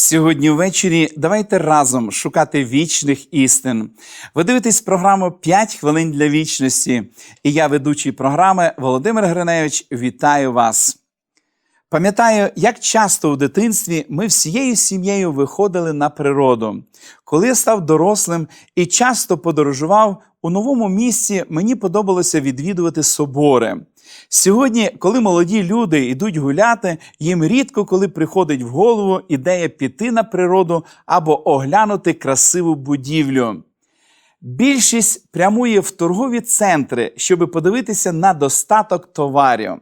Сьогодні ввечері давайте разом шукати вічних істин. Ви дивитесь програму «5 хвилин для вічності. І я, ведучий програми Володимир Гриневич, вітаю вас. Пам'ятаю, як часто у дитинстві ми всією сім'єю виходили на природу. Коли я став дорослим і часто подорожував у новому місці, мені подобалося відвідувати собори. Сьогодні, коли молоді люди йдуть гуляти, їм рідко коли приходить в голову ідея піти на природу або оглянути красиву будівлю. Більшість прямує в торгові центри, щоб подивитися на достаток товарів.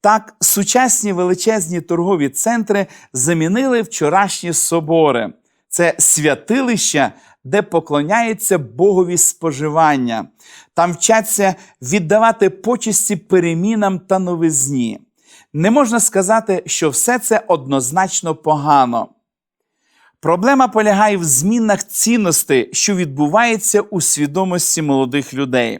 Так, сучасні величезні торгові центри замінили вчорашні собори. Це святилища, де поклоняються Богові споживання. Там вчаться віддавати почесті перемінам та новизні. Не можна сказати, що все це однозначно погано. Проблема полягає в змінах цінностей, що відбувається у свідомості молодих людей.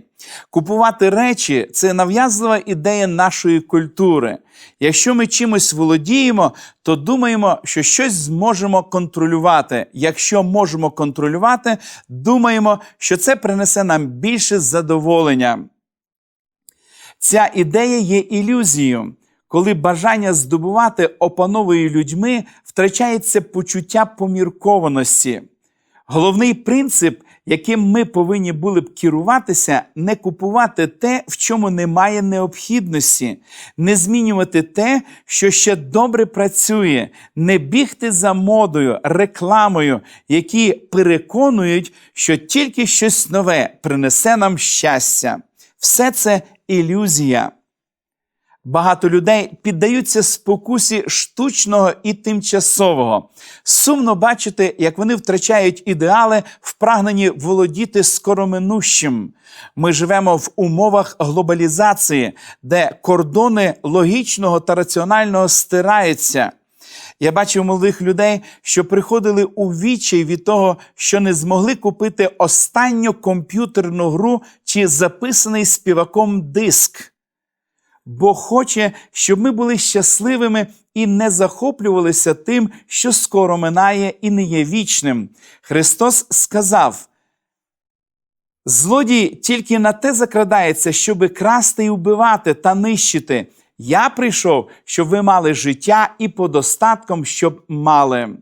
Купувати речі це нав'язлива ідея нашої культури. Якщо ми чимось володіємо, то думаємо, що щось зможемо контролювати. Якщо можемо контролювати, думаємо, що це принесе нам більше задоволення. Ця ідея є ілюзією. Коли бажання здобувати опановує людьми, втрачається почуття поміркованості. Головний принцип, яким ми повинні були б керуватися, не купувати те, в чому немає необхідності, не змінювати те, що ще добре працює, не бігти за модою, рекламою, які переконують, що тільки щось нове принесе нам щастя. Все це ілюзія. Багато людей піддаються спокусі штучного і тимчасового. Сумно бачити, як вони втрачають ідеали в прагненні володіти скороминущим. Ми живемо в умовах глобалізації, де кордони логічного та раціонального стираються. Я бачив молодих людей, що приходили у відчай від того, що не змогли купити останню комп'ютерну гру чи записаний співаком диск. Бог хоче, щоб ми були щасливими і не захоплювалися тим, що скоро минає і не є вічним. Христос сказав: Злодій тільки на те закрадається, щоби красти і вбивати та нищити. Я прийшов, щоб ви мали життя і подостатком, щоб мали.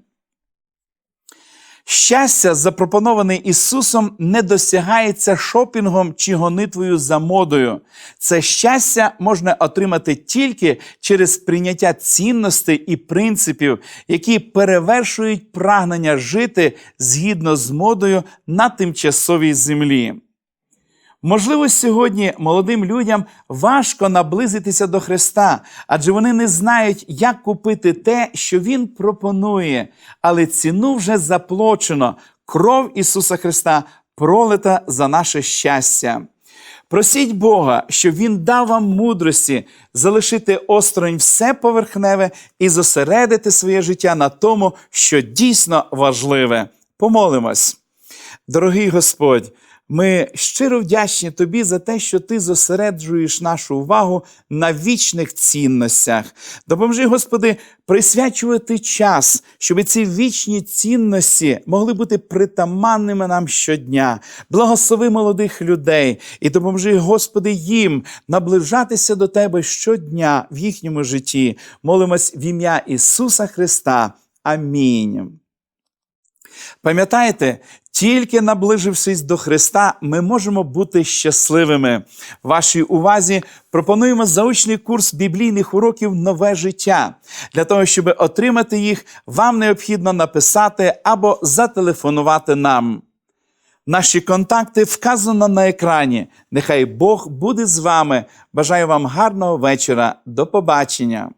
Щастя, запропоноване Ісусом, не досягається шопінгом чи гонитвою за модою. Це щастя можна отримати тільки через прийняття цінностей і принципів, які перевершують прагнення жити згідно з модою на тимчасовій землі. Можливо, сьогодні молодим людям важко наблизитися до Христа, адже вони не знають, як купити те, що Він пропонує, але ціну вже заплачено. Кров Ісуса Христа пролита за наше щастя. Просіть Бога, щоб Він дав вам мудрості залишити осторонь все поверхневе і зосередити своє життя на тому, що дійсно важливе. Помолимось. Дорогий Господь. Ми щиро вдячні тобі за те, що ти зосереджуєш нашу увагу на вічних цінностях. Допоможи, Господи, присвячувати час, щоб ці вічні цінності могли бути притаманними нам щодня. Благослови молодих людей і допоможи, Господи, їм наближатися до Тебе щодня в їхньому житті. Молимось в ім'я Ісуса Христа. Амінь. Пам'ятаєте, тільки наближившись до Христа, ми можемо бути щасливими. Вашій увазі пропонуємо заочний курс біблійних уроків Нове життя. Для того, щоб отримати їх, вам необхідно написати або зателефонувати нам. Наші контакти вказано на екрані. Нехай Бог буде з вами. Бажаю вам гарного вечора. До побачення.